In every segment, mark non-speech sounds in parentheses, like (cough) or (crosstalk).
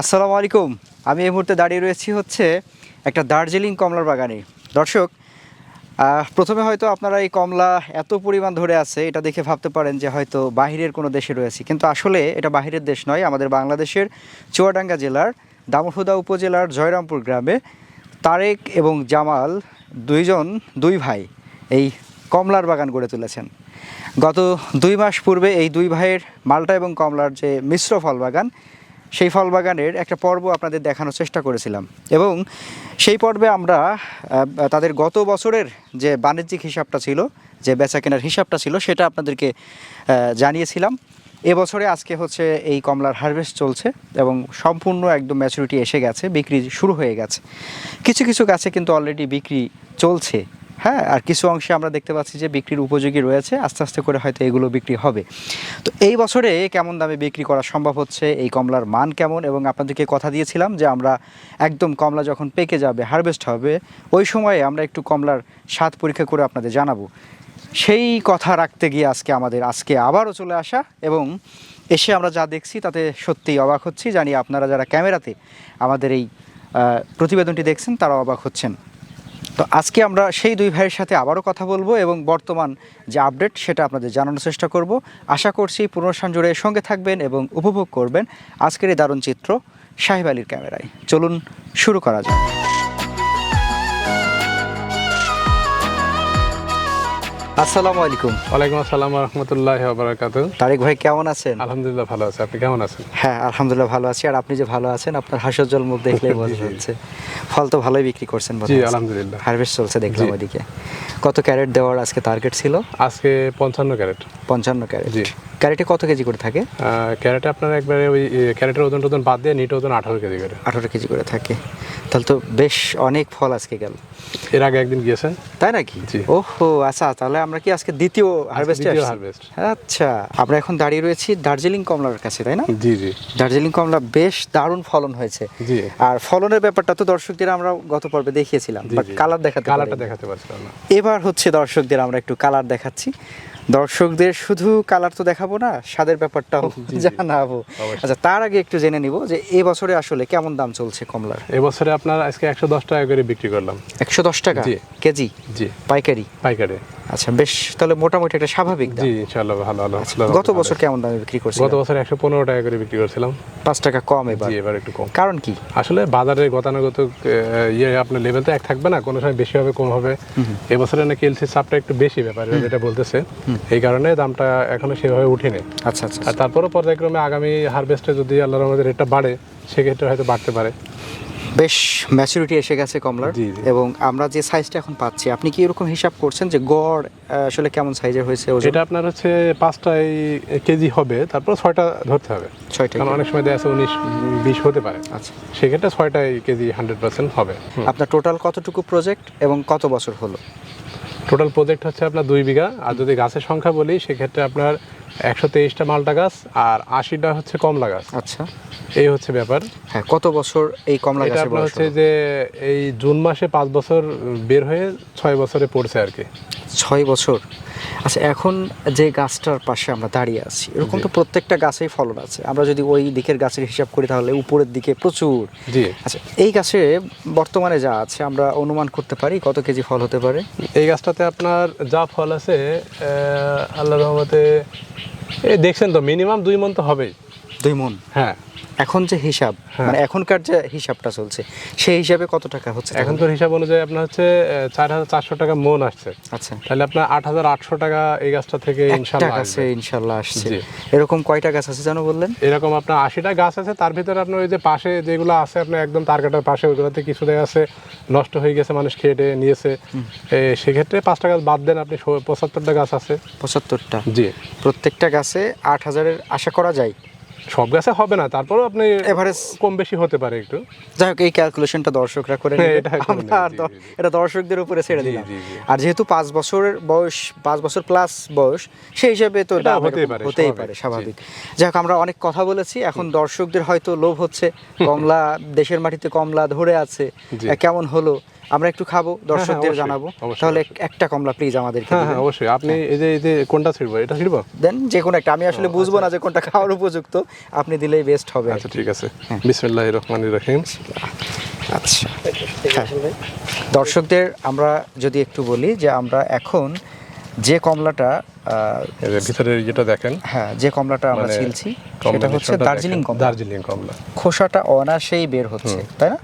আসসালামু আলাইকুম। আমি এই মুহূর্তে দাঁড়িয়ে রয়েছি হচ্ছে একটা দার্জিলিং কমলার বাগানে। দর্শক প্রথমে হয়তো আপনারা এই কমলা এত পরিমাণ ধরে আছে, এটা দেখে ভাবতে পারেন যে হয়তো বাহিরের কোনো দেশে রয়েছে। কিন্তু আসলে এটা বাহিরের দেশ নয়, আমাদের বাংলাদেশের চুয়াডাঙ্গা জেলার দামোহদা উপজেলার জয়রামপুর গ্রামে তারেক এবং জামাল দুইজন, দুই ভাই এই কমলার বাগান গড়ে তুলেছেন। গত দুই মাস পূর্বে এই দুই ভাইয়ের মালটা এবং কমলার যে মিশ্র ফল বাগান সেই ফল বাগানের একটা পর্ব আপনাদের দেখানোর চেষ্টা করেছিলাম। এবং সেই পর্বে আমরা তাদের গত বছরের যে বাণিজ্যিক হিসাবটা ছিল, যে বেচা কেনার হিসাবটা ছিল, সেটা আপনাদেরকে জানিয়েছিলাম। এবছরে আজকে হচ্ছে এই কমলার হারভেস্ট চলছে এবং সম্পূর্ণ একদম ম্যাচুরিটি এসে গেছে, বিক্রি শুরু হয়ে গেছে। কিছু কিছু গাছে কিন্তু অলরেডি বিক্রি চলছে। হ্যাঁ আর কিছু অংশে আমরা দেখতে পাচ্ছি যে বিক্রির উপযোগী রয়েছে, আস্তে আস্তে করে হয়তো এগুলো বিক্রি হবে। তো এই বছরে কেমন দামে বিক্রি করা সম্ভব হচ্ছে, এই কমলার মান কেমন? এবং আপনাদেরকে কথা দিয়েছিলাম যে আমরা একদম কমলা যখন পেকে যাবে হারভেস্ট হবে, ওই সময়ে আমরা একটু কমলার স্বাদ পরীক্ষা করে আপনাদের জানাব। সেই কথা রাখতে গিয়ে আজকে আমাদের, আজকে আবারও চলে আসা এবং এসে আমরা যা দেখছি তাতে সত্যিই অবাক হচ্ছি। জানি আপনারা যারা ক্যামেরাতে আমাদের এই প্রতিবেদনটি দেখছেন, তারা অবাক হচ্ছেন। তো আজকে আমরা সেই দুই ভাইয়ের সাথে আবারও কথা বলব এবং বর্তমান যে আপডেট সেটা আপনাদের জানানোর চেষ্টা করব। আশা করছি পুনর্সান জুড়ে সঙ্গে থাকবেন এবং উপভোগ করবেন আজকের এই দারুণ চিত্র সাহেব আলীর ক্যামেরায়। চলুন শুরু করা যাক। আসসালামু আলাইকুম। ওয়ালাইকুম আসসালাম রহমতুল্লাহ বারাকাতু তারেক ভাই কেমন আছেন? আলহামদুলিল্লাহ ভালো আছে। আপনি কেমন আছেন? হ্যাঁ আলহামদুলিল্লাহ ভালো আছি। আর আপনি যে ভালো আছেন আপনার হাস্যোজ্জ্বল মুখ দেখলেই (laughs) বোঝা যাচ্ছে। ফল তো ভালোই বিক্রি করছেন জি আলহামদুলিল্লাহ। হারভেস্ট চলছে দেখলাম। ওইদিকে। কত ক্যারেট দেওয়ার আজকে টার্গেট ছিল? আজকে পঞ্চান্ন ক্যারেট। পঞ্চান্ন ক্যারেট। জি। ক্যারেটে কত কেজি করে থাকে? ক্যারেটে আপনার একবারে ওই ক্যারেটের ওজন টোজন বাদ দিয়ে নিট ওজন আঠারো কেজি করে। আঠারো কেজি করে থাকে। তাহলে তো বেশ অনেক ফল আজকে গেল। এর আগে একদিন গিয়েছে তাই নাকি। ওহো আচ্ছা তাহলে আমরা কি আজকে দ্বিতীয় হারভেস্টে আচ্ছা আমরা এখন দাঁড়িয়ে রয়েছি দার্জিলিং কমলার কাছে তাই না? জি জি। দার্জিলিং কমলা বেশ দারুণ ফলন হয়েছে। জি। আর ফলনের ব্যাপারটা তো দর্শকদের আমরা গত পর্বে দেখিয়েছিলাম বাট কালার দেখাতে কালারটা দেখাতে পারছিলাম না। এবার হচ্ছে দর্শকদের আমরা একটু কালার দেখাচ্ছি। দর্শকদের শুধু কালার তো দেখাবো না স্বাদের ব্যাপারটাও। জানাব। আচ্ছা তার আগে একটু জেনে নিব যে এই বছরে আসলে কেমন দাম চলছে কমলার? এবছরে আপনার আজকে একশো দশ টাকা করে বিক্রি করলাম। একশো দশ টাকা। কেজি? জি। পাইকারি? পাইকারে। আচ্ছা বেশ তাহলে মোটামুটি একটা স্বাভাবিক দাম। জি ইনশাল্লাহ ভালো ভালো আচ্ছা, গত বছর কেমন দামে বিক্রি করছে গত বছর একশো পনেরো টাকা করে বিক্রি করছিলাম। পাঁচ টাকা কম এবার। জি এবার একটু কম। কারণ কি? আসলে বাজারে গতানুগত ইয়ে আপনার লেভেল তো এক থাকবে না কোনো সময় বেশি হবে কম হবে। এবছরে নাকি এলসি চাপটা একটু বেশি ব্যাপার যেটা বলতেছে। এই কারণে দামটা এখনও সেভাবে উঠেনি। আচ্ছা আচ্ছা আর তারপরও পর্যায়ক্রমে আগামী হারভেস্টে যদি আল্লাহর আমাদের রেটটা বাড়ে সেক্ষেত্রে হয়তো বাড়তে পারে। বেশ ম্যাচুরিটি এসে গেছে কমলার। এবং আমরা যে সাইজটা এখন পাচ্ছি আপনি কি এরকম হিসাব করছেন যে গড় আসলে কেমন সাইজের হয়েছে এটা আপনার হচ্ছে পাঁচটাই কেজি হবে তারপর ছয়টা ধরতে হবে। ছয়টা কারণ অনেক সময় দেখা যাচ্ছে উনিশ বিশ হতে পারে। আচ্ছা। সেক্ষেত্রে ছয়টাই কেজি হান্ড্রেড পার্সেন্ট হবে। আপনার টোটাল কতটুকু প্রজেক্ট এবং কত বছর হলো? টোটাল প্রজেক্ট হচ্ছে আপনার দুই বিঘা। আর যদি গাছের সংখ্যা বলি সেক্ষেত্রে আপনার একশো তেইশটা মালটা গাছ আর আশিটা হচ্ছে কমলা গাছ। আচ্ছা। এই হচ্ছে ব্যাপার। হ্যাঁ কত বছর এই কমলা গাছ আপনার হচ্ছে যে এই জুন মাসে পাঁচ বছর বের হয়ে ছয় বছরে পড়ছে আর কি। ছয় বছর। আচ্ছা এখন যে গাছটার পাশে আমরা দাঁড়িয়ে আছি এরকম তো প্রত্যেকটা গাছেই ফলন আছে। আমরা যদি ওই দিকের গাছের হিসাব করি তাহলে উপরের দিকে প্রচুর। জি। আচ্ছা এই গাছে বর্তমানে যা আছে আমরা অনুমান করতে পারি কত কেজি ফল হতে পারে? এই গাছটাতে আপনার যা ফল আছে আল্লাহ রহমতে এই দেখছেন তো মিনিমাম দুই মন তো হবেই। দুই মন। হ্যাঁ। এখন যে হিসাব হ্যাঁ। মানে এখনকার যে হিসাবটা চলছে সেই হিসাবে কত টাকা হচ্ছে এখনকার হিসাব অনুযায়ী আপনার হচ্ছে চার হাজার চারশো টাকা মন আসছে। আচ্ছা। তাহলে আপনার আট হাজার আটশো টাকা এই গাছটা থেকে ইনশাল্লাহ আসবে। ইনশাল্লাহ আসছে। এরকম কয়টা গাছ আছে জানো বললেন? এরকম আপনার আশিটা গাছ আছে তার ভিতরে আপনার ওই যে পাশে যেগুলো আছে আপনার একদম তার কাটার পাশে ওইগুলোতে কিছু দেখা আছে নষ্ট হয়ে গেছে মানুষ খেয়ে টেয়ে নিয়েছে সেক্ষেত্রে পাঁচটা গাছ বাদ দেন আপনি পঁচাত্তরটা গাছ আছে। পঁচাত্তরটা। জি। প্রত্যেকটা গাছে আট হাজারের আশা করা যায়? সব গাছে হবে না তারপরেও আপনি এভারেজ কম বেশি হতে পারে একটু। যাই হোক এই ক্যালকুলেশনটা দর্শকরা করে হ্যাঁ। এটা দর্শকদের উপরে ছেড়ে দিলাম। আর যেহেতু পাঁচ বছরের বয়স পাঁচ বছর প্লাস বয়স সেই হিসাবে তো হতেই পারে, হতেই স্বাভাবিক, পারে স্বাভাবিক। যাই হোক আমরা অনেক কথা বলেছি এখন দর্শকদের হয়তো লোভ হচ্ছে কমলা দেশের মাটিতে কমলা ধরে আছে কেমন হলো? আমরা একটু খাব দর্শকদের জানাব। তাহলে একটা কমলা প্লিজ আমাদেরকে হ্যাঁ হ্যাঁ অবশ্যই। আপনি এই যে এই যে কোনটা ছিড়বো এটা ছিড়বো? দেন যে কোনো একটা আমি আসলে বুঝব না যে কোনটা খাওয়ার উপযুক্ত আপনি দিলেই বেস্ট হবে আচ্ছা ঠিক আছে। বিসমিল্লাহ রহমান রহিম। আচ্ছা। হ্যাঁ। দর্শকদের আমরা যদি একটু বলি যে আমরা এখন যে কমলাটা আহ, এই যেটা দেখেন হ্যাঁ যে কমলাটা আমরা মানে ছিলছি সেটা হচ্ছে দার্জিলিং কমলা। দার্জিলিং কমলা। খোসাটা অনাসেই বের হচ্ছে তাই না?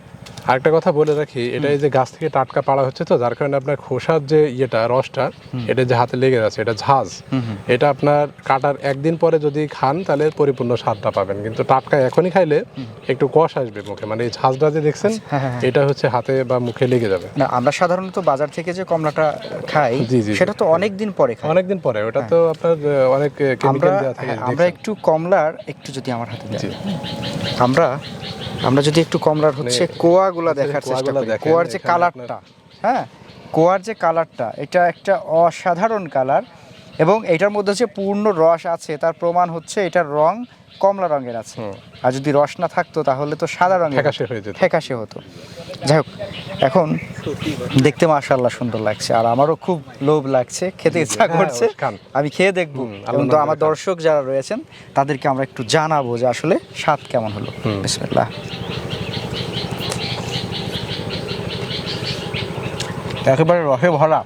আরেকটা কথা বলে রাখি এটা এই যে গাছ থেকে টাটকা পাড়া হচ্ছে তো যার কারণে আপনার খোসার যে ইয়েটা রসটা এটা যে হাতে লেগে যাচ্ছে এটা ঝাঁজ। এটা আপনার কাটার একদিন পরে যদি খান তাহলে পরিপূর্ণ স্বাদটা পাবেন। কিন্তু টাটকা এখনই খাইলে একটু কষ আসবে মুখে। মানে এই ঝাঁজটা যে দেখছেন হ্যাঁ, হ্যাঁ, হ্যাঁ। এটা হচ্ছে হাতে বা মুখে লেগে যাবে। না আমরা সাধারণত বাজার থেকে যে কমলাটা খাই জি, জি, জি। সেটা তো অনেক দিন পরে খাই। অনেকদিন পরে। ওটা তো আপনার অনেক কেমিক্যাল দেওয়া থাকে আমরা একটু কমলার একটু যদি আমার হাতে আমরা আমরা যদি একটু কমলার হচ্ছে কোয়াগুলা দেখার চেষ্টা করি। কোয়ার যে কালারটা হ্যাঁ? কোয়ার যে কালারটা এটা একটা অসাধারণ কালার এবং এটার মধ্যে যে পূর্ণ রস আছে তার প্রমাণ হচ্ছে এটার রং কমলা রঙের আছে। আর যদি রস না থাকতো তাহলে তো সাদা রঙের ফ্যাকাশে হয়ে যেত। ফ্যাকাশে হতো। যাই হোক এখন দেখতে মাশাআল্লাহ সুন্দর লাগছে। আর আমারও খুব লোভ লাগছে খেতে ইচ্ছা হ্যাঁ, করছে। আমি খেয়ে দেখব। এবং তো আমার দর্শক যারা রয়েছেন তাদেরকে আমরা একটু জানাব যে আসলে স্বাদ কেমন হলো। বিসমিল্লাহ। একেবারে রসে ভরা।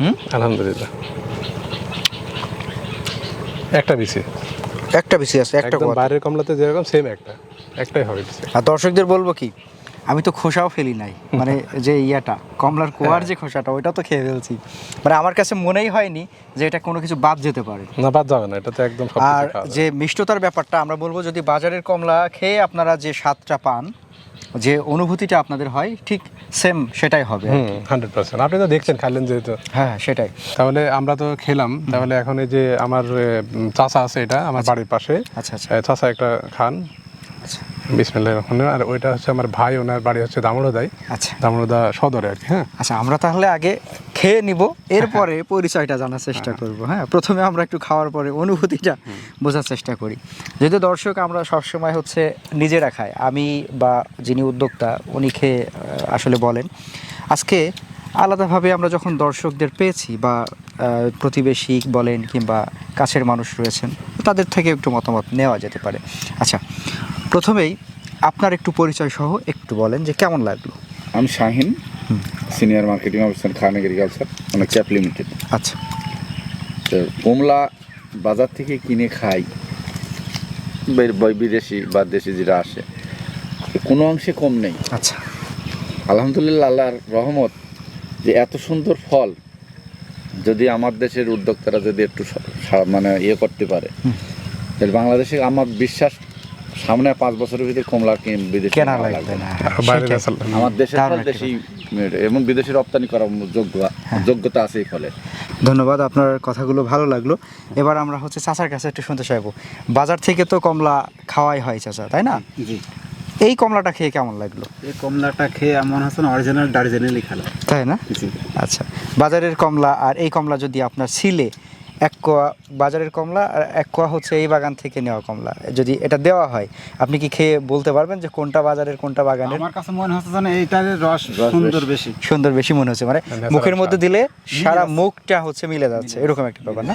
হুম? আলহামদুলিল্লাহ। একটা বিসি। একটা বেশি আছে একটা একদম বাইরের কমলাতে যেরকম সেম একটা। একটাই হবে আর দর্শকদের বলব কি আমি তো খোসাও ফেলি নাই মানে যে ইয়াটা কমলার কুয়ার যে খোসাটা ওইটা তো খেয়ে ফেলছি। মানে আমার কাছে মনেই হয়নি যে এটা কোনো কিছু বাদ যেতে পারে। না বাদ যাবে না এটা তো একদম আর যে মিষ্টতার ব্যাপারটা আমরা বলব যদি বাজারের কমলা খেয়ে আপনারা যে স্বাদটা পান যে অনুভূতিটা আপনাদের হয় ঠিক সেম সেটাই হবে হান্ড্রেড পার্সেন্ট আপনি তো দেখছেন খাইলেন যেহেতু। হ্যাঁ সেটাই। তাহলে আমরা তো খেলাম। তাহলে এখন এই যে আমার চাষা চাচা আছে এটা আমার বাড়ির পাশে। আচ্ছা আচ্ছা। চাষা চাচা একটা খান। আচ্ছা। বিসমিল্লাহ রহমান আর ওইটা হচ্ছে আমার ভাই ওনার বাড়ি হচ্ছে দামোড়দাই আচ্ছা। দামোড়দা সদরে আর কি হ্যাঁ। আচ্ছা আমরা তাহলে আগে খেয়ে নিব এরপরে পরিচয়টা জানার চেষ্টা করব হ্যাঁ। প্রথমে আমরা একটু খাওয়ার পরে অনুভূতিটা বোঝার চেষ্টা করি। যেহেতু দর্শক আমরা সবসময় হচ্ছে নিজেরা খাই আমি বা যিনি উদ্যোক্তা উনি খেয়ে আসলে বলেন। আজকে আলাদাভাবে আমরা যখন দর্শকদের পেয়েছি বা প্রতিবেশী বলেন কিংবা কাছের মানুষ রয়েছেন তাদের থেকে একটু মতামত নেওয়া যেতে পারে। আচ্ছা প্রথমেই আপনার একটু পরিচয় সহ একটু বলেন যে কেমন লাগল? আমি Shahin senior marketing officer Khan agriculture মানে ক্যাপ লিমিটেড। আচ্ছা। তো কমলা বাজার থেকে কিনে খাই। বিদেশি বা দেশি যেটা আসে কোনো অংশে কম নেই। আচ্ছা। আলহামদুলিল্লাহ আল্লাহর রহমত যে এত সুন্দর ফল যদি আমার দেশের উদ্যোক্তারা যদি একটু মানে ইয়ে করতে পারে। বাংলাদেশে আমার বিশ্বাস সামনে পাঁচ বছরের ভিতরে কমলা কিন- বিদেশি কেনা লাগবে না। আমার দেশের ফল দেশি এবং বিদেশি রপ্তানি করার যোগ্য যোগ্যতা আছে এই ফলে। ধন্যবাদ আপনার কথাগুলো ভালো লাগল। এবার আমরা হচ্ছে চাচার কাছে একটু শুনতে চাইব। বাজার থেকে তো কমলা খাওয়াই হয় চাচা তাই না? জি এই কমলাটা খেয়ে কেমন লাগল? এই কমলাটা খেয়ে এমন হচ্ছে না অরিজিনাল দার্জিলিংই খেলা তাই না? জি। আচ্ছা বাজারের কমলা আর এই কমলা যদি আপনার ছিলে এক কোয়া বাজারের কমলা আর এক কোয়া হচ্ছে এই বাগান থেকে নেওয়া কমলা। যদি এটা দেওয়া হয় আপনি কি খেয়ে বলতে পারবেন যে কোনটা বাজারের কোনটা বাগানের? আমার কাছে মনে হচ্ছে যেন এইটার রস রস সুন্দর বেশি। সুন্দর বেশি মনে হচ্ছে মানে মুখের মধ্যে দিলে সারা মুখটা হচ্ছে মিলে যাচ্ছে এরকম একটা ব্যাপার না?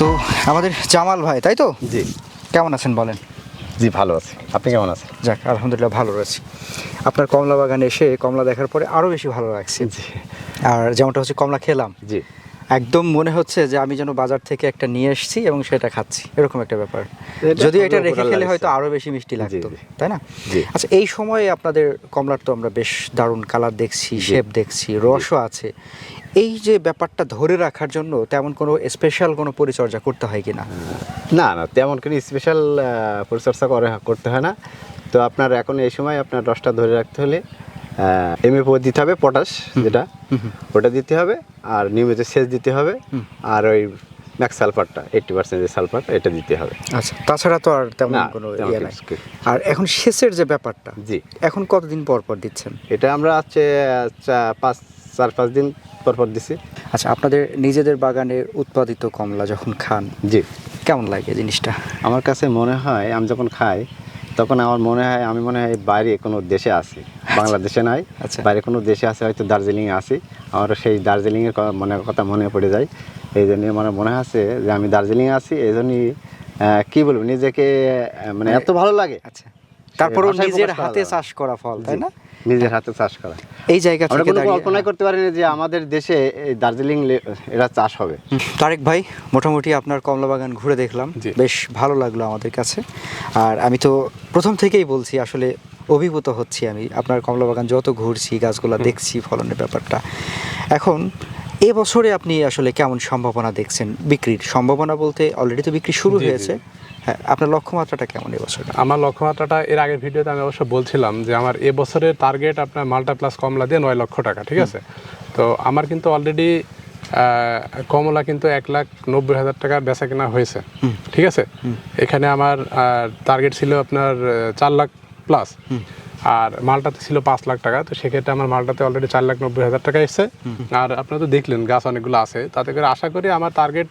তো আমাদের জামাল ভাই তাই তো? জি। কেমন আছেন বলেন? জি ভালো আছি। আপনি কেমন আছেন? যাক আলহামদুলিল্লাহ ভালো আছি আপনার কমলা বাগানে এসে কমলা দেখার পরে আরও বেশি ভালো লাগছে। জি। আর যেমনটা হচ্ছে কমলা খেলাম। জি। একদম মনে হচ্ছে যে আমি যেন বাজার থেকে একটা নিয়ে এসেছি এবং সেটা খাচ্ছি। এরকম একটা ব্যাপার। যদি এটা রেখে খেলে হয়তো আরও বেশি মিষ্টি লাগতো তাই না? আচ্ছা এই সময়ে আপনাদের কমলার তো আমরা বেশ দারুণ কালার দেখছি শেপ দেখছি রসও আছে। এই যে ব্যাপারটা ধরে রাখার জন্য তেমন কোনো স্পেশাল কোনো পরিচর্যা করতে হয় কিনা? না না তেমন করে স্পেশাল পরিচর্যা করে করতে হয় না। তো আপনার এখন এই সময় আপনার রসটা ধরে রাখতে হলে এমএফও দিতে হবে পটাশ যেটা। ওটা দিতে হবে আর নিয়মিত সেচ দিতে হবে আর ওই ম্যাক্স সালফারটা এইটটি পার্সেন্ট যে সালফার এটা দিতে হবে। আচ্ছা তাছাড়া তো আর তেমন কোনো ইয়ে নাই। আর এখন সেচের যে ব্যাপারটা জি। এখন কতদিন পর পর দিচ্ছেন? এটা আমরা হচ্ছে চা- পাঁচ চার পাঁচ দিন পর পর দিছি। আচ্ছা আপনাদের নিজেদের বাগানের উৎপাদিত কমলা যখন খান জি। কেমন লাগে জিনিসটা? আমার কাছে মনে হয় আমি যখন খাই তখন আমার মনে হয় আমি মনে হয় বাইরে কোনো দেশে আছি। বাংলাদেশে নাই আচ্ছা। বাইরে কোনো দেশে আছে হয়তো দার্জিলিংয়ে আছি। আমার সেই দার্জিলিংয়ের এর মনে কথা মনে পড়ে যায়। এই জন্য আমার মনে আছে যে আমি দার্জিলিংয়ে আছি এই জন্যই কী কি বলব নিজেকে মানে এত ভালো লাগে। আচ্ছা। তারপরও নিজের হাতে চাষ করা ফল তাই না? নিজের হাতে চাষ করা। এই জায়গা আমরা কোনো কল্পনাই করতে পারিনি যে আমাদের দেশে এই দার্জিলিং এরা চাষ হবে। তারেক ভাই মোটামুটি আপনার কমলা বাগান ঘুরে দেখলাম। বেশ ভালো লাগল আমাদের কাছে। আর আমি তো প্রথম থেকেই বলছি আসলে অভিভূত হচ্ছি আমি। আপনার কমলা বাগান যত ঘুরছি গাছগুলো দেখছি ফলনের ব্যাপারটা। এখন এ বছরে আপনি আসলে কেমন সম্ভাবনা দেখছেন বিক্রির? সম্ভাবনা বলতে অলরেডি তো বিক্রি শুরু হয়েছে। হ্যাঁ আপনার লক্ষ্যমাত্রাটা কেমন এবছর আমার লক্ষ্যমাত্রাটা এর আগের ভিডিওতে আমি অবশ্য বলছিলাম যে আমার এ বছরের টার্গেট আপনার মাল্টা প্লাস কমলা দিয়ে নয় লক্ষ টাকা ঠিক আছে? তো আমার কিন্তু অলরেডি কমলা কিন্তু এক লাখ নব্বই হাজার টাকা বেচা কেনা হয়েছে ঠিক আছে? এখানে আমার টার্গেট ছিল আপনার চার লাখ প্লাস আর মালটাতে ছিল পাঁচ লাখ টাকা তো সেক্ষেত্রে আমার মালটাতে অলরেডি চার লাখ নব্বই হাজার টাকা এসছে। আর আপনারা তো দেখলেন গাছ অনেকগুলো আছে তাতে করে আশা করি আমার টার্গেট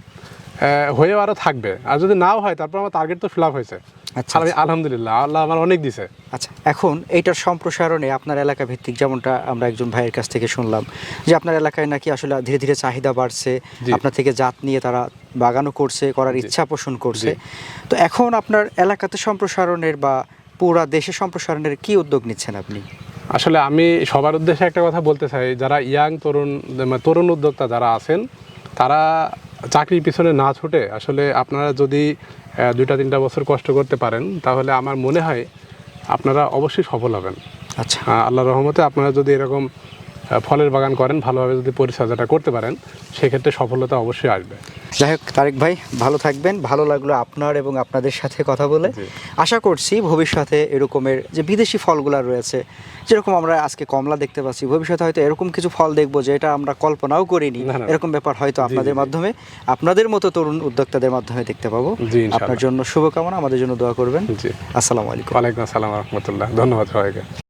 হয়েও আরও থাকবে। আর যদি নাও হয় তারপর আমার টার্গেট তো ফিল আপ হয়েছে। আচ্ছা, আর আমি আলহামদুলিল্লাহ আল্লাহ আমার অনেক দিছে। আচ্ছা এখন এইটার সম্প্রসারণে আপনার এলাকা ভিত্তিক যেমনটা আমরা একজন ভাইয়ের কাছ থেকে শুনলাম যে আপনার এলাকায় নাকি আসলে ধীরে ধীরে চাহিদা বাড়ছে আপনার থেকে জাত নিয়ে তারা বাগানও করছে করার ইচ্ছা পোষণ করছে। তো এখন আপনার এলাকাতে সম্প্রসারণের বা পুরা দেশে সম্প্রসারণের কি উদ্যোগ নিচ্ছেন আপনি? আসলে আমি সবার উদ্দেশ্যে একটা কথা বলতে চাই যারা ইয়াং তরুণ মানে তরুণ উদ্যোক্তা যারা আছেন তারা চাকরির পিছনে না ছুটে আসলে আপনারা যদি দুইটা তিনটা বছর কষ্ট করতে পারেন তাহলে আমার মনে হয় আপনারা অবশ্যই সফল হবেন। আচ্ছা। আল্লাহ আল্লাহর রহমতে আপনারা যদি এরকম ফলের বাগান করেন ভালোভাবে যদি পরিচর্যাটা করতে পারেন সেক্ষেত্রে সফলতা অবশ্যই আসবে। যাই হোক তারেক ভাই ভালো থাকবেন ভালো লাগল আপনার এবং আপনাদের সাথে কথা বলে। আশা করছি ভবিষ্যতে এরকমের যে বিদেশি ফলগুলো রয়েছে যেরকম আমরা আজকে কমলা দেখতে পাচ্ছি ভবিষ্যতে হয়তো এরকম কিছু ফল দেখব যেটা আমরা কল্পনাও করিনি। এরকম ব্যাপার হয়তো আপনাদের মাধ্যমে আপনাদের মতো তরুণ উদ্যোক্তাদের মাধ্যমে দেখতে পাবো। আপনার জন্য শুভকামনা আমাদের জন্য দোয়া করবেন। জি। আসসালামু আলাইকুম। ওয়ালাইকুম আসসালাম রহমতুল্লাহ। ধন্যবাদ সবাইকে।